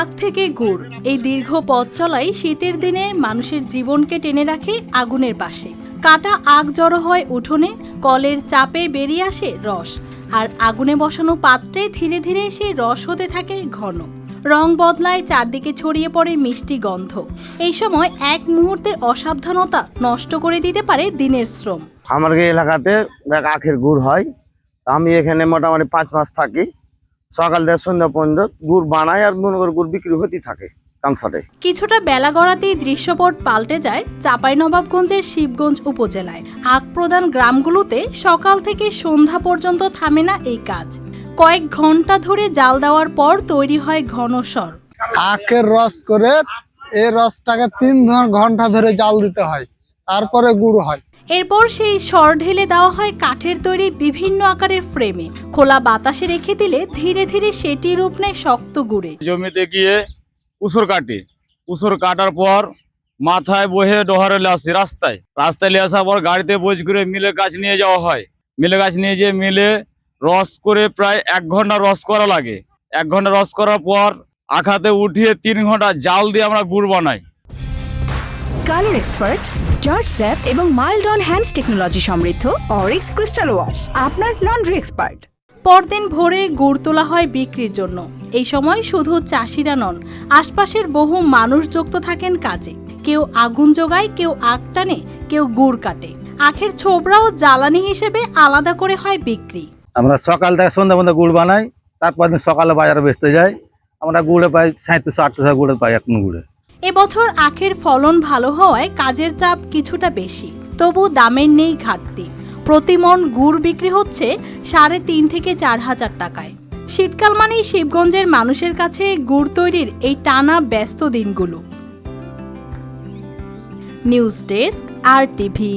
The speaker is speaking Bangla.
আখ থেকে গুড়। এই দীর্ঘ পথ চলাই শীতের দিনে মানুষের জীবনকে টেনে রাখে আগুনের পাশে। কাটা আগ জড়ো হয় উঠোনে, কলের চাপে বেরিয়ে আসে রস। আর আগুনে বসানো পাত্রে ধীরে ধীরে সেই রস হতে থাকে ঘন। রং বদলায় চারদিকে ছড়িয়ে পড়ে মিষ্টি গন্ধ। এই সময় এক মুহূর্তের অসাবধানতা নষ্ট করে দিতে পারে দিনের শ্রম। আমার এলাকাতে আখের গুড় হয়। আমি এখানে মোটামুটি পাঁচ মাস থাকি। সকাল থেকে সন্ধ্যা পর্যন্ত গুড় বানায় আর মনে করে গুড় বিক্রি হতেই থাকে কামসাটে কিছুটা বেলা গড়াতেই দৃশ্যপট পাল্টে যায় চাঁপাইনবাবগঞ্জের শিবগঞ্জ উপজেলায়। আখ প্রদান গ্রামগুলোতে সকাল থেকে সন্ধ্যা পর্যন্ত থামে না এই কাজ। কয়েক ঘণ্টা ধরে জাল দেওয়ার পর তৈরি হয় ঘন স্বর আখের রস করে এই রসটাকে তিন ঘণ্টা ধরে জাল দিতে হয় তারপরে গুড় হয়। এরপর সেই স্বর ঢেলে দেওয়া হয় কাঠের তৈরি বিভিন্ন আকারের ফ্রেমে। খোলা বাতাসে রেখে দিলে ধীরে ধীরে সেটি রূপ নেয় শক্ত গুড়ে। জমিতে গিয়ে উসর কাটি। উসর কাটার পর মাথায় বহে ডোহারে আসি রাস্তায়। রাস্তায় নিয়ে আসার পর গাড়িতে বোঝ করে মিলের গাছ নিয়ে যাওয়া হয়। মিলে গাছ নিয়ে যেয়ে মিলে রস করে প্রায় এক ঘণ্টা রস করা লাগে। এক ঘণ্টা রস করার পর আখাতে উঠিয়ে তিন ঘণ্টা জাল দিয়ে আমরা গুড় বানাই। কালার এক্সপার্ট জর্জ স্যাপ এবং মাইল্ড অন হ্যান্ডস টেকনোলজি সমৃদ্ধ অরিক্স ক্রিস্টাল ওয়াশ আপনার লন্ড্রি এক্সপার্ট। পরদিন ভোরে গুড় তোলা হয় বিক্রির জন্য। এই সময় শুধু চাষিরা নন আশপাশের বহু মানুষ যুক্ত থাকেন কাজে। কেউ আগুন জোগায় কেউ আগ টানে কেউ গুড় কাটে। আখের ছোবড়াও জ্বালানি হিসেবে আলাদা করে হয় বিক্রি। আমরা সকাল থেকে সন্ধ্যা পর্যন্ত গুড় বানাই তারপর দিন সকালে বাজারে বেচতে যাই। আমরা গুড়ে পাই সাঁত্রিশশো আটশো গুড়ে পাই এখন গুড়ে। এবছর আখের ফলন ভালো হওয়ায় কাজের চাপ কিছুটা বেশি, তবু দামের নেই ঘাটতি। প্রতিমন গুড় বিক্রি হচ্ছে সাড়ে তিন থেকে চার হাজার টাকায়। শীতকাল মানেই শিবগঞ্জের মানুষের কাছে গুড় তৈরির এই টানা ব্যস্ত দিনগুলো। নিউজ ডেস্ক আর টিভি।